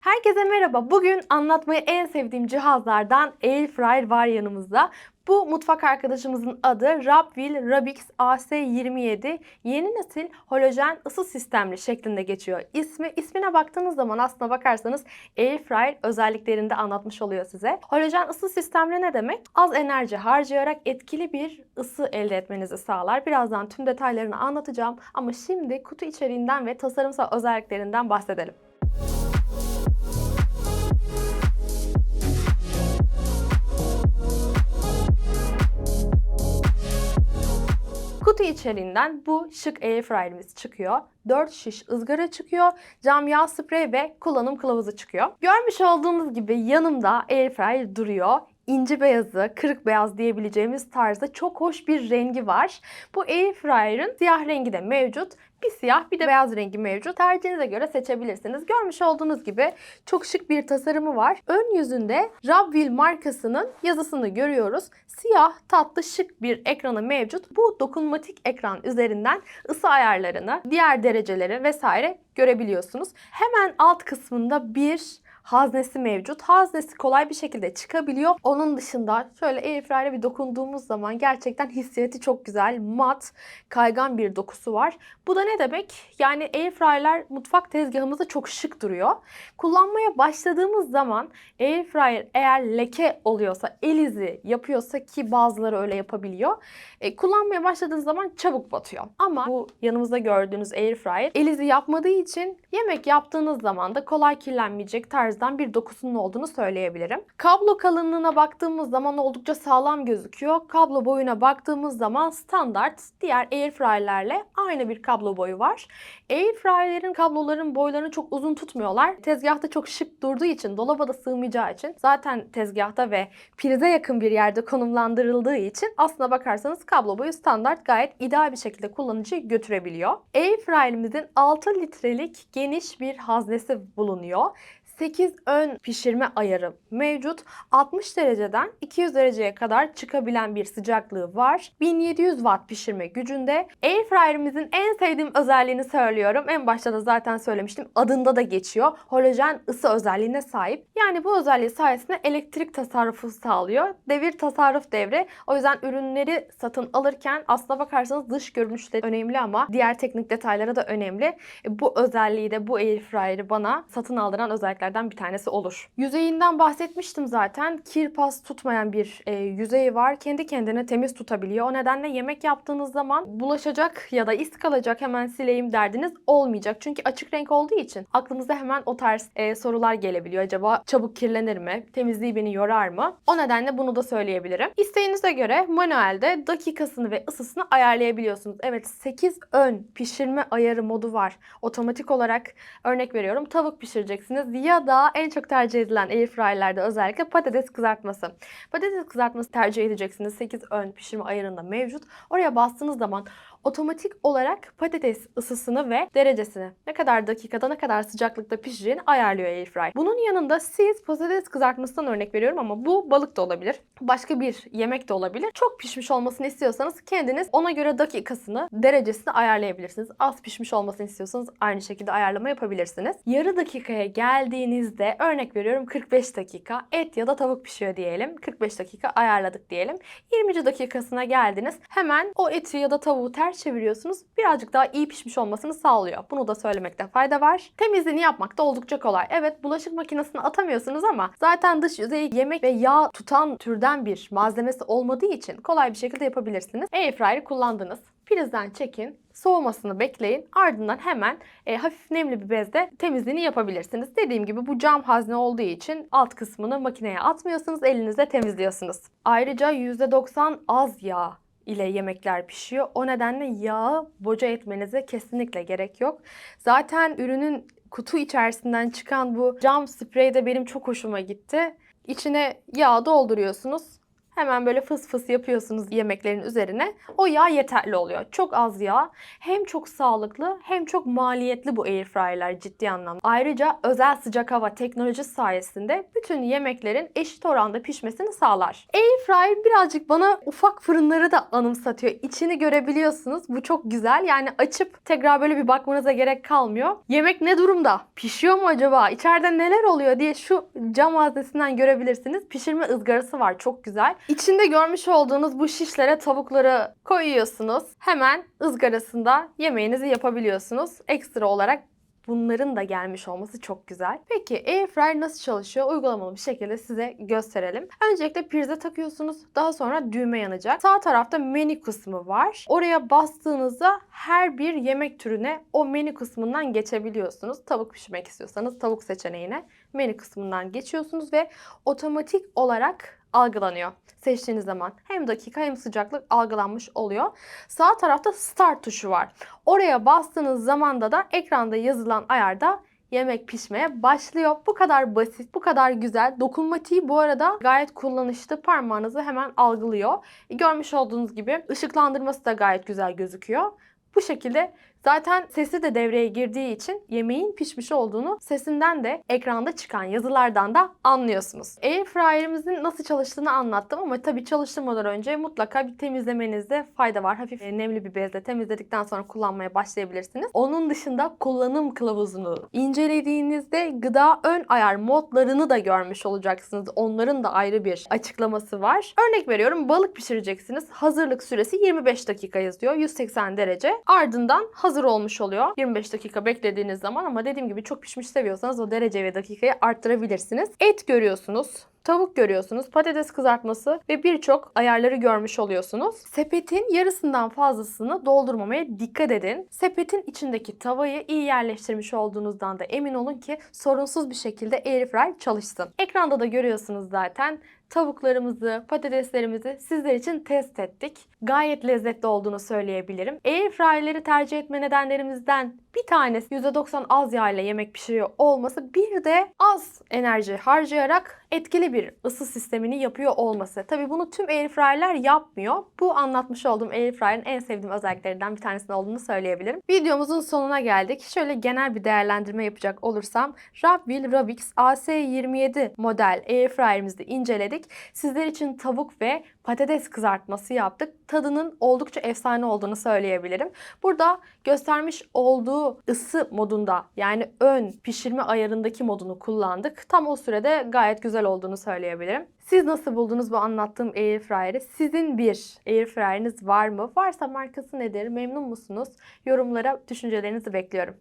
Herkese merhaba. Bugün anlatmayı en sevdiğim cihazlardan Airfryer var yanımızda. Bu mutfak arkadaşımızın adı Rabwil Rabix AC27 yeni nesil halojen ısı sistemli şeklinde geçiyor. İsmi ismine baktığınız zaman aslına bakarsanız Airfryer özelliklerinde anlatmış oluyor size. Halojen ısı sistemli ne demek? Az enerji harcayarak etkili bir ısı elde etmenizi sağlar. Birazdan tüm detaylarını anlatacağım ama şimdi kutu içeriğinden ve tasarımsal özelliklerinden bahsedelim. Kutu içeriğinden bu şık airfryer'imiz çıkıyor. 4 şiş ızgara çıkıyor. Cam yağ sprey ve kullanım kılavuzu çıkıyor. Görmüş olduğunuz gibi yanımda airfryer duruyor. İnci beyazı, kırık beyaz diyebileceğimiz tarzda çok hoş bir rengi var. Bu airfryer'ın siyah rengi de mevcut. Bir siyah bir de beyaz rengi mevcut. Tercihinize göre seçebilirsiniz. Görmüş olduğunuz gibi çok şık bir tasarımı var. Ön yüzünde Rabwil markasının yazısını görüyoruz. Siyah, tatlı, şık bir ekranı mevcut. Bu dokunmatik ekran üzerinden ısı ayarlarını, diğer dereceleri vesaire görebiliyorsunuz. Hemen alt kısmında bir haznesi mevcut. Haznesi kolay bir şekilde çıkabiliyor. Onun dışında şöyle airfryer'e bir dokunduğumuz zaman gerçekten hissiyatı çok güzel. Mat, kaygan bir dokusu var. Bu da ne demek? Yani airfryer'ler mutfak tezgahımızda çok şık duruyor. Kullanmaya başladığımız zaman airfryer eğer leke oluyorsa, el izi yapıyorsa ki bazıları öyle yapabiliyor. E, kullanmaya başladığınız zaman çabuk batıyor. Ama bu yanımızda gördüğünüz airfryer el izi yapmadığı için yemek yaptığınız zaman da kolay kirlenmeyecek tarzdan bir dokusunun olduğunu söyleyebilirim. Kablo kalınlığına baktığımız zaman oldukça sağlam gözüküyor. Kablo boyuna baktığımız zaman standart diğer airfryerlerle aynı bir kablo boyu var. Airfryerlerin kabloların boylarını çok uzun tutmuyorlar. Tezgahta çok şık durduğu için, dolaba da sığmayacağı için zaten tezgahta ve prize yakın bir yerde konumlandırıldığı için aslına bakarsanız kablo boyu standart gayet ideal bir şekilde kullanıcıyı götürebiliyor. Airfryer'imizin 6 litrelik geniş bir haznesi bulunuyor. 8 ön pişirme ayarı mevcut. 60 dereceden 200 dereceye kadar çıkabilen bir sıcaklığı var. 1700 watt pişirme gücünde. Airfryer'imizin en sevdiğim özelliğini söylüyorum. En başta da zaten söylemiştim. Adında da geçiyor. Halojen ısı özelliğine sahip. Yani bu özelliği sayesinde elektrik tasarrufu sağlıyor. Devir tasarruf devri. O yüzden ürünleri satın alırken aslına bakarsanız dış görünüş de önemli ama diğer teknik detayları da önemli. E, Bu özelliği de bu airfryer'ı bana satın aldıran özelliklerden bir tanesi olur. Yüzeyinden bahsetmiştim zaten. Kir pas tutmayan bir e, yüzeyi var. Kendi kendine temiz tutabiliyor. O nedenle yemek yaptığınız zaman bulaşacak ya da iz kalacak hemen sileyim derdiniz olmayacak. Çünkü açık renk olduğu için aklımıza hemen o tarz e, sorular gelebiliyor. Acaba çabuk kirlenir mi? Temizliği beni yorar mı? O nedenle bunu da söyleyebilirim. İsteğinize göre manuelde dakikasını ve ısısını ayarlayabiliyorsunuz. Evet 8 ön pişirme ayarı modu var. Otomatik olarak örnek veriyorum tavuk pişireceksiniz ya da en çok tercih edilen airfryerlerde özellikle patates kızartması. Patates kızartması tercih edeceksiniz. 8 ön pişirme ayarında mevcut. Oraya bastığınız zaman otomatik olarak patates ısısını ve derecesini ne kadar dakikada ne kadar sıcaklıkta pişeceğini ayarlıyor airfryer. Bunun yanında siz patates kızartmasından örnek veriyorum ama bu balık da olabilir. Başka bir yemek de olabilir. Çok pişmiş olmasını istiyorsanız kendiniz ona göre dakikasını, derecesini ayarlayabilirsiniz. Az pişmiş olmasını istiyorsanız aynı şekilde ayarlama yapabilirsiniz. Yarı dakikaya geldiğinizde örnek veriyorum 45 dakika et ya da tavuk pişiyor diyelim. 45 dakika ayarladık diyelim. 20. dakikasına geldiniz. Hemen o eti ya da tavuğu ters çeviriyorsunuz. Birazcık daha iyi pişmiş olmasını sağlıyor. Bunu da söylemekte fayda var. Temizliğini yapmak da oldukça kolay. Evet bulaşık makinesine atamıyorsunuz ama zaten dış yüzeyi yemek ve yağ tutan türden bir malzemesi olmadığı için kolay bir şekilde yapabilirsiniz. Airfryer kullandınız. Prizden çekin, soğumasını bekleyin. Ardından hemen e, hafif nemli bir bezde temizliğini yapabilirsiniz. Dediğim gibi bu cam hazne olduğu için alt kısmını makineye atmıyorsunuz, elinizle temizliyorsunuz. Ayrıca %90 az yağ ile yemekler pişiyor. O nedenle yağı boca etmenize kesinlikle gerek yok. Zaten ürünün kutu içerisinden çıkan bu cam sprey de benim çok hoşuma gitti. İçine yağ dolduruyorsunuz. Hemen böyle fıs fıs yapıyorsunuz yemeklerin üzerine. O yağ yeterli oluyor. Çok az yağ. Hem çok sağlıklı hem çok maliyetli bu airfryer'ler ciddi anlamda. Ayrıca özel sıcak hava teknolojisi sayesinde bütün yemeklerin eşit oranda pişmesini sağlar. Airfryer birazcık bana ufak fırınları da anımsatıyor. İçini görebiliyorsunuz. Bu çok güzel. Yani açıp tekrar böyle bir bakmanıza gerek kalmıyor. Yemek ne durumda? Pişiyor mu acaba? İçeride neler oluyor diye şu cam haznesinden görebilirsiniz. Pişirme ızgarası var. Çok güzel. İçinde görmüş olduğunuz bu şişlere tavukları koyuyorsunuz. Hemen ızgarasında yemeğinizi yapabiliyorsunuz. Ekstra olarak Bunların da gelmiş olması çok güzel. Peki Airfryer nasıl çalışıyor? Uygulamalı bir şekilde size gösterelim. Öncelikle prize takıyorsunuz. Daha sonra düğme yanacak. Sağ tarafta menü kısmı var. Oraya bastığınızda her bir yemek türüne o menü kısmından geçebiliyorsunuz. Tavuk pişirmek istiyorsanız tavuk seçeneğine menü kısmından geçiyorsunuz ve otomatik olarak algılanıyor seçtiğiniz zaman. Hem dakika hem sıcaklık algılanmış oluyor. Sağ tarafta start tuşu var. Oraya bastığınız zamanda da ekranda yazılan ayarda yemek pişmeye başlıyor. Bu kadar basit, bu kadar güzel. Dokunmatiği bu arada gayet kullanışlı. Parmağınızı hemen algılıyor. Görmüş olduğunuz gibi ışıklandırması da gayet güzel gözüküyor. Bu şekilde zaten sesi de devreye girdiği için yemeğin pişmiş olduğunu sesinden de ekranda çıkan yazılardan da anlıyorsunuz. Airfryer'imizin nasıl çalıştığını anlattım ama tabii çalıştırmadan önce mutlaka bir temizlemenizde fayda var. Hafif e, nemli bir bezle temizledikten sonra kullanmaya başlayabilirsiniz. Onun dışında kullanım kılavuzunu incelediğinizde gıda ön ayar modlarını da görmüş olacaksınız. Onların da ayrı bir açıklaması var. Örnek veriyorum balık pişireceksiniz. Hazırlık süresi 25 dakika yazıyor. 180 derece. Ardından hazır olmuş oluyor. 25 dakika beklediğiniz zaman ama dediğim gibi çok pişmiş seviyorsanız o derece ve dakikayı arttırabilirsiniz. Et görüyorsunuz. Tavuk görüyorsunuz, patates kızartması ve birçok ayarları görmüş oluyorsunuz. Sepetin yarısından fazlasını doldurmamaya dikkat edin. Sepetin içindeki tavayı iyi yerleştirmiş olduğunuzdan da emin olun ki sorunsuz bir şekilde airfryer çalışsın. Ekranda da görüyorsunuz zaten tavuklarımızı, patateslerimizi sizler için test ettik. Gayet lezzetli olduğunu söyleyebilirim. Airfryer'leri tercih etme nedenlerimizden bir tanesi %90 az yağ ile yemek pişiriyor olması. Bir de az enerji harcayarak etkili bir ısı sistemini yapıyor olması. Tabi bunu tüm airfryer'ler yapmıyor. Bu anlatmış olduğum airfryer'ın en sevdiğim özelliklerinden bir tanesinin olduğunu söyleyebilirim. Videomuzun sonuna geldik. Şöyle genel bir değerlendirme yapacak olursam Rabwil Rabix AC27 model airfryer'imizi inceledik. Sizler için tavuk ve patates kızartması yaptık. Tadının oldukça efsane olduğunu söyleyebilirim. Burada göstermiş olduğu ısı modunda yani ön pişirme ayarındaki modunu kullandık. Tam o sürede gayet güzel olduğunu söyleyebilirim. Siz nasıl buldunuz bu anlattığım airfryer'ı? Sizin bir airfryer'iniz var mı? Varsa markası nedir? Memnun musunuz? Yorumlara düşüncelerinizi bekliyorum.